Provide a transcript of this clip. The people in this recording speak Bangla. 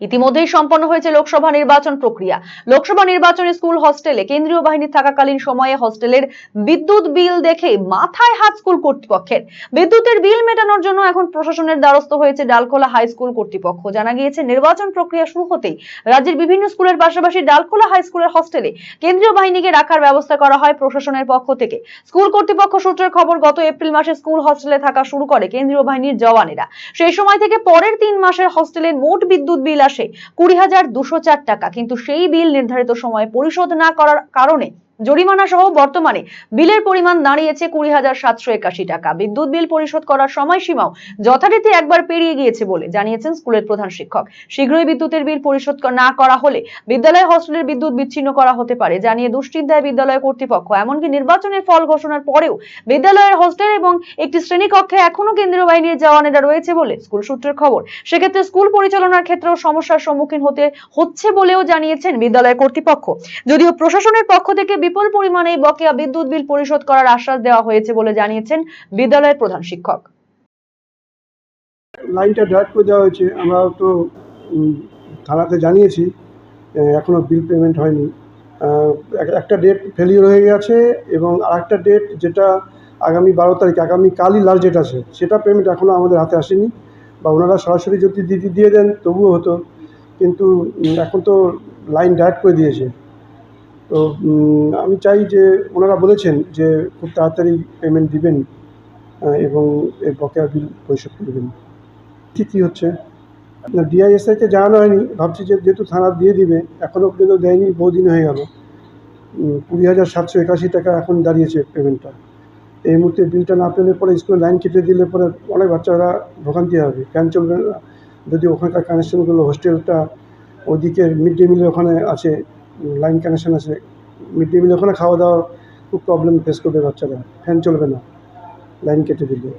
ইতিমধ্যেই সম্পন্ন হয়েছে লোকসভা নির্বাচন প্রক্রিয়া। লোকসভা নির্বাচনে স্কুল হস্টেলে কেন্দ্রীয় বাহিনী থাকাকালীন সময়ে হস্টেলের বিদ্যুৎ বিল দেখে মাথায় হাত স্কুল কর্তৃপক্ষের। বিদ্যুতের বিল মেটানোর জন্য এখন প্রশাসনের দ্বারস্থ হয়েছে ডালখোলা হাই স্কুল কর্তৃপক্ষ। জানা গিয়েছে, নির্বাচন প্রক্রিয়া শুরু হতেই রাজ্যের বিভিন্ন স্কুলের পাশাপাশি ডালখোলা হাই স্কুলের হস্টেলে কেন্দ্রীয় বাহিনীকে রাখার ব্যবস্থা করা হয় প্রশাসনের পক্ষ থেকে। স্কুল কর্তৃপক্ষ সূত্রের খবর, গত এপ্রিল মাসে স্কুল হস্টেলে থাকা শুরু করে কেন্দ্রীয় বাহিনীর জওয়ানেরা। সেই সময় থেকে পরের তিন মাসের হস্টেলের মোট বিদ্যুৎ বিল আসে কুড়ি হাজার দুশো চার টাকা। কিন্তু সেই বিল নির্ধারিত সময়ে পরিশোধ না করার কারণে জরিমানা সহ বর্তমানে বিলের পরিমাণ দাঁড়িয়েছে কুড়ি হাজার সাতশো একাশি টাকা। বিদ্যুৎ বিল পরিশোধ করার সময়সীমাও যথারীতি একবার পেরিয়ে গিয়েছে বলে জানিয়েছেন স্কুলের প্রধান শিক্ষক। শীঘ্রই বিদ্যুতের বিল পরিশোধ না করা হলে বিদ্যালয় হস্টেলের বিদ্যুৎ বিচ্ছিন্ন করা হতে পারে, জানিয়ে দুশ্চিন্তায় বিদ্যালয় কর্তৃপক্ষ। এমনকি নির্বাচনের ফল ঘোষণার পরেও বিদ্যালয়ের হস্টেল এবং একটি শ্রেণীকক্ষে এখনও কেন্দ্রীয় বাহিনীর জওয়ানেরা রয়েছে বলে স্কুল সূত্রের খবর। সেক্ষেত্রে স্কুল পরিচালনার ক্ষেত্রেও সমস্যার সম্মুখীন হতে হচ্ছে বলেও জানিয়েছেন বিদ্যালয় কর্তৃপক্ষ। যদিও প্রশাসনের পক্ষ থেকে বিপুল পরিমাণে বকেয়া বিদ্যুৎ বিল পরিশোধ করার আশ্বাস দেওয়া হয়েছে বলে জানিয়েছেন বিদ্যালয়ের প্রধান শিক্ষক। লাইনটা ডাইরেক্ট করে দেওয়া হয়েছে। আমরা তো থানাতে জানিয়েছি এখনও বিল পেমেন্ট হয়নি। এক- একটা ডেট ফেলিওর হয়ে গেছে এবং আরেকটা ডেট যেটা আগামী বারো তারিখ, আগামী কালই লাস্ট ডেট আছে, সেটা পেমেন্ট এখনও আমাদের হাতে আসেনি বা ওনারা সরাসরি যদি দিয়ে দেন তবুও হতো। কিন্তু এখন তো লাইন ডাইরেক্ট করে দিয়েছে। তো আমি চাই যে ওনারা বলেছেন যে খুব তাড়াতাড়ি পেমেন্ট দিবেন এবং এর বকেয়া বিল পরিশোধ করবেন কি, কী হচ্ছে? না ডিআইএসআইকে জানানো হয়নি, ভাবছি যে যেহেতু থানা দিয়ে দিবে এখনও পর্যন্ত দেয়নি, বহুদিন হয়ে গেল। কুড়ি হাজার সাতশো একাশি টাকা এখন দাঁড়িয়েছে পেমেন্টটা এই মুহূর্তে বিলটা না পেলে পরে স্কুলে লাইন কেটে দিলে পরে অনেক বাচ্চারা ভোগান্তি হবে। ফ্যান চলবে যদি ওখানকার কানেকশনগুলো হোস্টেলটা ওদিকে মিড ডে মিলের ওখানে আছে লাইন কানেকশান আছে মিড ডে মিলে ওখানে খাওয়া দাওয়ার খুব প্রবলেম ফেস করবে বাচ্চারা ফ্যান চলবে না, লাইন কেটে দিলে।